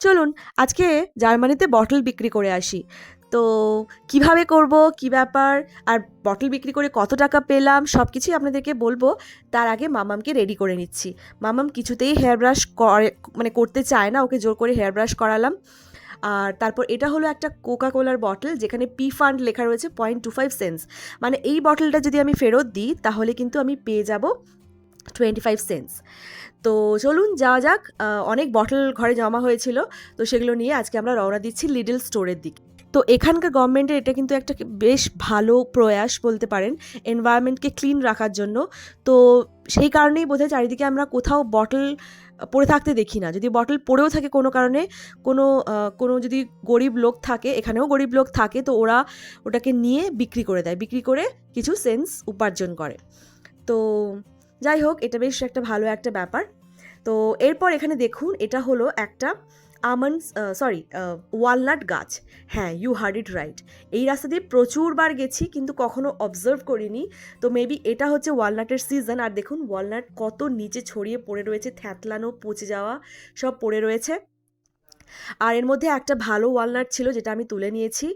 চলুন, আজকে জার্মানিতে বটল বিক্রি করে আসি। তো, কীভাবে করব, কি ব্যাপার, আর বটল বিক্রি করে কত টাকা পেলাম সব কিছুই আপনাদেরকে বলব। তার আগে মামামকে রেডি করে নিচ্ছি। মামাম কিছুতেই হেয়ার ব্রাশ করে মানে করতে চায় না, ওকে জোর করে হেয়ার ব্রাশ করালাম। আর তারপর এটা হলো একটা কোকা কোলার বটল যেখানে পি ফান্ড লেখা রয়েছে পয়েন্ট টু ফাইভ সেন্স মানে এই বটলটা যদি আমি ফেরত দিই, তাহলে কিন্তু আমি পেয়ে যাব টোয়েন্টি ফাইভ সেন্স তো চলুন যাওয়া যাক অনেক বটল ঘরে জমা হয়েছিল, তো সেগুলো নিয়ে আজকে আমরা রওনা দিচ্ছি লিডল স্টোরের দিকে। তো এখানকার গভর্নমেন্টের এটা কিন্তু একটা বেশ ভালো প্রয়াস বলতে পারেন এনভায়রনমেন্টকে ক্লিন রাখার জন্য। তো সেই কারণেই বোধহয় চারিদিকে আমরা কোথাও বটল পড়ে থাকতে দেখি না। যদি বটল পড়েও থাকে কোনো কারণে, কোনো কোনো যদি গরিব লোক থাকে, এখানেও গরিব লোক থাকে, তো ওরা ওটাকে নিয়ে বিক্রি করে দেয়। বিক্রি করে কিছু সেন্স উপার্জন করে। তো যাই হোক, এটা বেশ একটা ভালো একটা ব্যাপার। তো এরপর এখানে দেখুন, এটা হলো একটা আমন্ডস সরি ওয়ালনাট গাছ। হ্যাঁ ইউ হার্ড ইট রাইট এই রাস্তা দিয়ে প্রচুরবার গেছি, কিন্তু কখনো অবজার্ভ করিনি। তো মেবি এটা হচ্ছে ওয়ালনাটের সিজন আর দেখুন, ওয়ালনাট কত নিচে ছড়িয়ে পড়ে রয়েছে থ্যাতলানো পচে যাওয়া, সব পড়ে রয়েছে। আর এর মধ্যে একটা ভালো ওয়ালনাট ছিল যেটা আমি তুলে নিয়েছি।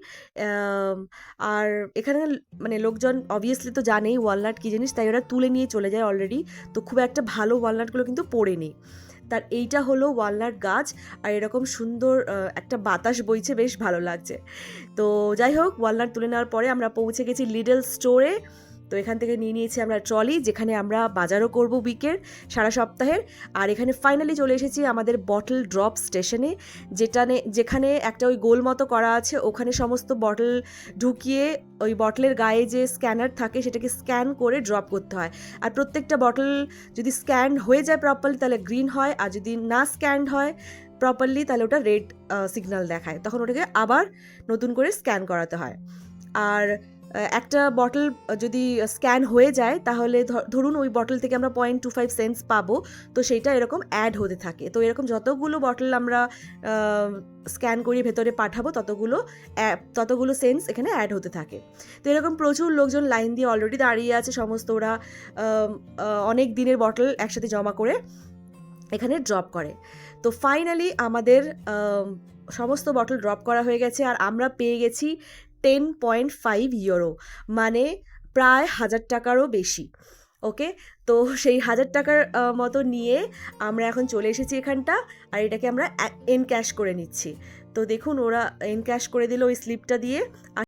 আর এখানে মানে লোকজন অবভিয়াসলি তো জানেই ওয়ালনাট কী জিনিস, তাই ওরা তুলে নিয়ে চলে যায় অলরেডি তো খুব একটা ভালো ওয়ালনাটগুলো কিন্তু পড়েনি। তার এইটা হলো ওয়ালনাট গাছ, আর এরকম সুন্দর একটা বাতাস বইছে, বেশ ভালো লাগছে। তো যাই হোক, ওয়ালনাট তুলে নেওয়ার পরে আমরা পৌঁছে গেছি লিডল স্টোরে তো এখান থেকে নিয়ে নিয়েছি আমরা ট্রলি, যেখানে আমরা বাজারও করব উইকের সারা সপ্তাহের। আর এখানে ফাইনালি চলে এসেছি আমাদের বটল ড্রপ স্টেশনে যেটা নে- যেখানে একটা ওই গোল মতো করা আছে, ওখানে সমস্ত বটল ঢুকিয়ে ওই বটলের গায়ে যে স্ক্যানার থাকে, সেটাকে স্ক্যান করে ড্রপ করতে হয়। আর প্রত্যেকটা বটল যদি স্ক্যান হয়ে যায় প্রপারলি তাহলে গ্রিন হয়, আর যদি না স্ক্যান্ড হয় প্রপারলি তাহলে ওটা রেড সিগন্যাল দেখায়। তখন ওটাকে আবার নতুন করে স্ক্যান করাতে হয়। আর একটা বটল যদি স্ক্যান হয়ে যায়, তাহলে ধরুন ওই বটল থেকে আমরা পয়েন্ট টু ফাইভ সেন্স পাবো, তো সেইটা এরকম অ্যাড হতে থাকে। তো এরকম যতগুলো বটল আমরা স্ক্যান করিয়ে ভেতরে পাঠাবো, ততগুলো ততগুলো সেন্স এখানে অ্যাড হতে থাকে। তো এরকম প্রচুর লোকজন লাইন দিয়ে অলরেডি দাঁড়িয়ে আছে, সমস্ত ওরা অনেক দিনের বটল একসাথে জমা করে এখানে ড্রপ করে। তো ফাইনালি আমাদের সমস্ত বটল ড্রপ করা হয়ে গেছে, আর আমরা পেয়ে গেছি টেন পয়েন্ট ফাইভ ইউরো মানে প্রায় হাজার টাকারও বেশি ওকে তো সেই হাজার টাকার মতো নিয়ে আমরা এখন চলে এসেছি এখানটা, আর এটাকে আমরা এন ক্যাশ করে নিচ্ছি। তো দেখুন, ওরা এন ক্যাশ করে দিল ওই স্লিপটা দিয়ে